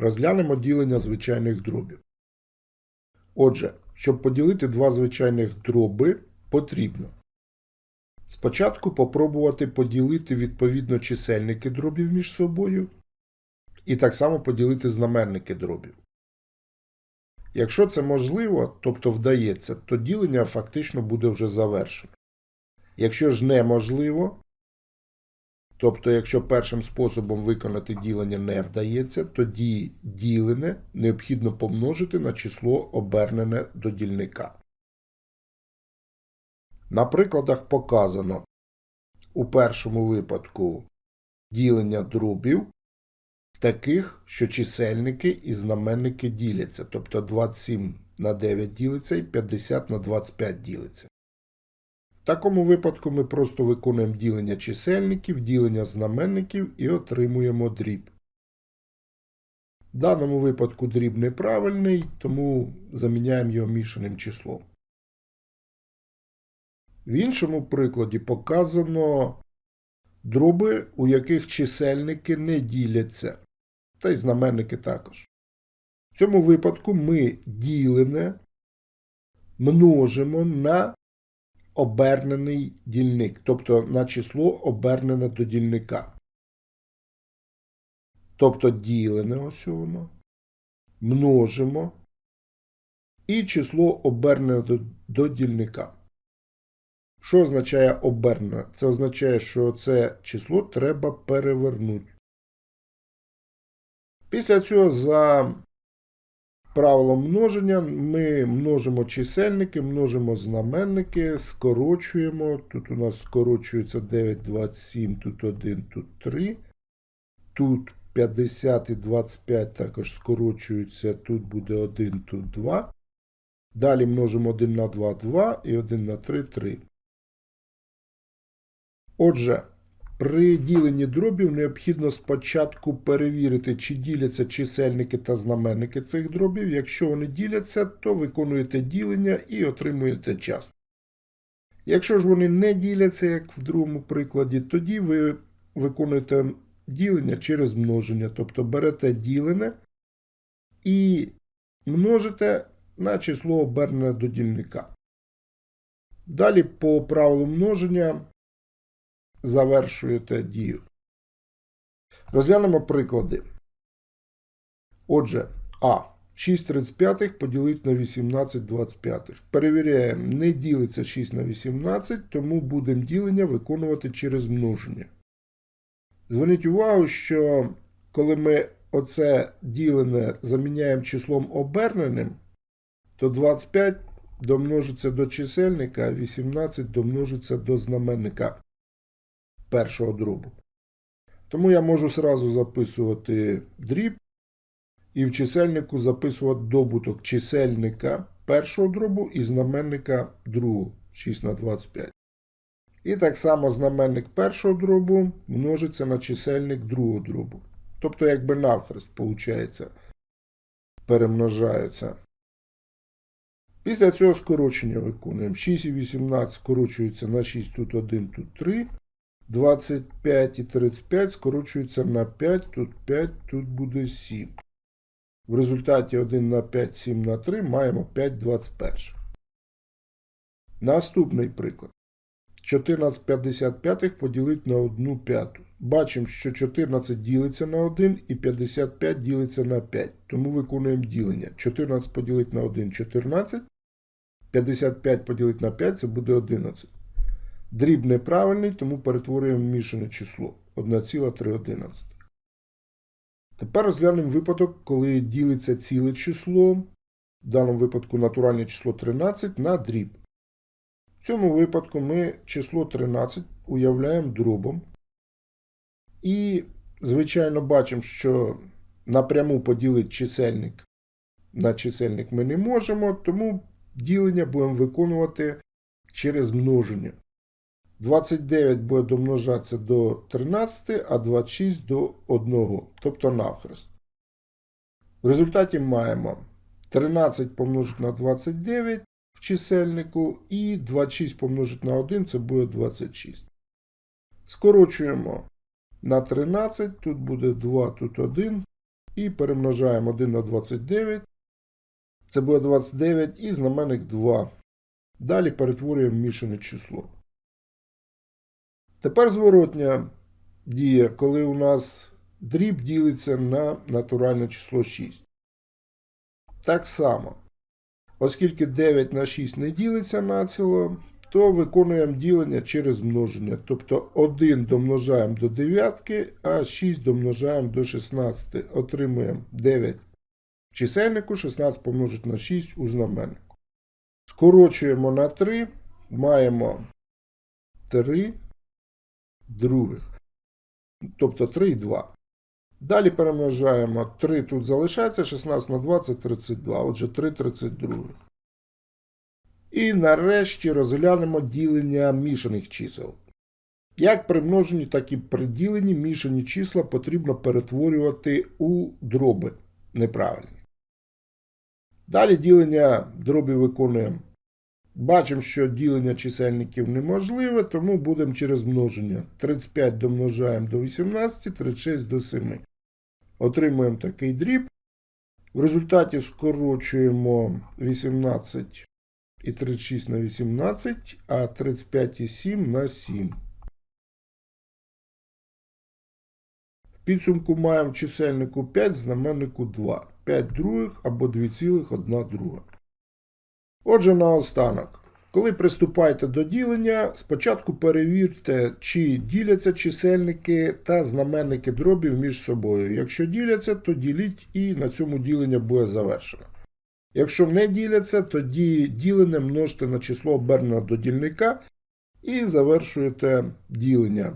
Розглянемо ділення звичайних дробів. Отже, щоб поділити два звичайних дроби, потрібно спочатку попробувати поділити відповідно чисельники дробів між собою, і так само поділити знаменники дробів. Якщо це можливо, тобто вдається, то ділення фактично буде вже завершено. Якщо ж неможливо, тобто якщо першим способом виконати ділення не вдається, тоді ділене необхідно помножити на число обернене до дільника. На прикладах показано у першому випадку ділення дробів таких, що чисельники і знаменники діляться, тобто 27 на 9 ділиться і 50 на 25 ділиться. В такому випадку ми просто виконуємо ділення чисельників, ділення знаменників і отримуємо дріб. В даному випадку дріб неправильний, тому заміняємо його мішаним числом. В іншому прикладі показано дроби, у яких чисельники не діляться, та й знаменники також. В цьому випадку ми ділене множимо на обернений дільник, тобто на число обернене до дільника. Тобто ділене ось воно, множимо і число обернене до, до дільника. Що означає обернене? Це означає, що це число треба перевернути. Після цього за правилом множення ми множимо чисельники, множимо знаменники, скорочуємо. Тут у нас скорочується 9, 27, тут 1, тут 3. Тут 50 і 25 також скорочуються, тут буде 1, тут 2. Далі множимо 1 на 2, 2 і 1 на 3, 3. Отже, при діленні дробів необхідно спочатку перевірити, чи діляться чисельники та знаменники цих дробів. Якщо вони діляться, то виконуєте ділення і отримуєте частку. Якщо ж вони не діляться, як в другому прикладі, тоді ви виконуєте ділення через множення, тобто берете ділене і множите на число обернене до дільника. Далі по правилу множення завершуєте дію. Розглянемо приклади. Отже, А. 6,35 поділити на 18,25. Перевіряємо, не ділиться 6 на 18, тому будемо ділення виконувати через множення. Зверніть увагу, що коли ми оце ділене заміняємо числом оберненим, то 25 домножиться до чисельника, а 18 домножиться до знаменника першого дробу. Тому я можу сразу записувати дріб і в чисельнику записувати добуток чисельника першого дробу і знаменника другого 6 на 25. І так само знаменник першого дробу множиться на чисельник другого дробу. Тобто, якби навхрест, виходить, перемножаються. Після цього скорочення виконуємо. 6 і 18 скорочується на 6, тут 1, тут 3. 25 і 35 скорочуються на 5, тут 5, тут буде 7. В результаті 1 на 5, 7 на 3 маємо 5 21. Наступний приклад. 14 55 поділити на 1 п'яту. Бачимо, що 14 ділиться на 1 і 55 ділиться на 5. Тому виконуємо ділення. 14 поділити на 1 14. 55 поділити на 5 це буде 11. Дріб неправильний, тому перетворюємо мішане число 1,311. Тепер розглянемо випадок, коли ділиться ціле число, в даному випадку натуральне число 13 на дріб. В цьому випадку ми число 13 уявляємо дробом. І, звичайно, бачимо, що напряму поділити чисельник на чисельник ми не можемо, тому ділення будемо виконувати через множення. 29 буде домножатися до 13, а 26 до 1, тобто навхрест. В результаті маємо 13 помножити на 29 в чисельнику і 26 помножити на 1 це буде 26. Скорочуємо на 13, тут буде 2, тут 1, і перемножаємо 1 на 29. Це буде 29 і знаменник 2. Далі перетворюємо мішане число. Тепер зворотня дія, коли у нас дріб ділиться на натуральне число 6. Так само, оскільки 9 на 6 не ділиться націло, то виконуємо ділення через множення. Тобто 1 домножаємо до 9, а 6 домножаємо до 16. Отримуємо 9 в чисельнику, 16 помножити на 6 у знаменнику. Скорочуємо на 3, маємо 3 других. Тобто 3 і 2. Далі перемножаємо 3 тут залишається, 16 на 2 це 32. Отже, 3 32. І нарешті розглянемо ділення мішаних чисел. Як при множенні, так і при діленні мішані числа потрібно перетворювати у дроби неправильні. Далі ділення дробів виконуємо. Бачимо, що ділення чисельників неможливе, тому будемо через множення. 35 домножаємо до 18, 36 до 7. Отримуємо такий дріб. В результаті скорочуємо 18 і 36 на 18, а 35 і 7 на 7. В підсумку маємо чисельнику 5, знаменнику 2. 5 других або 2,1 друга. Отже, наостанок. Коли приступаєте до ділення, спочатку перевірте, чи діляться чисельники та знаменники дробів між собою. Якщо діляться, то діліть і на цьому ділення буде завершено. Якщо не діляться, тоді ділене множте на число обернене до дільника і завершуєте ділення.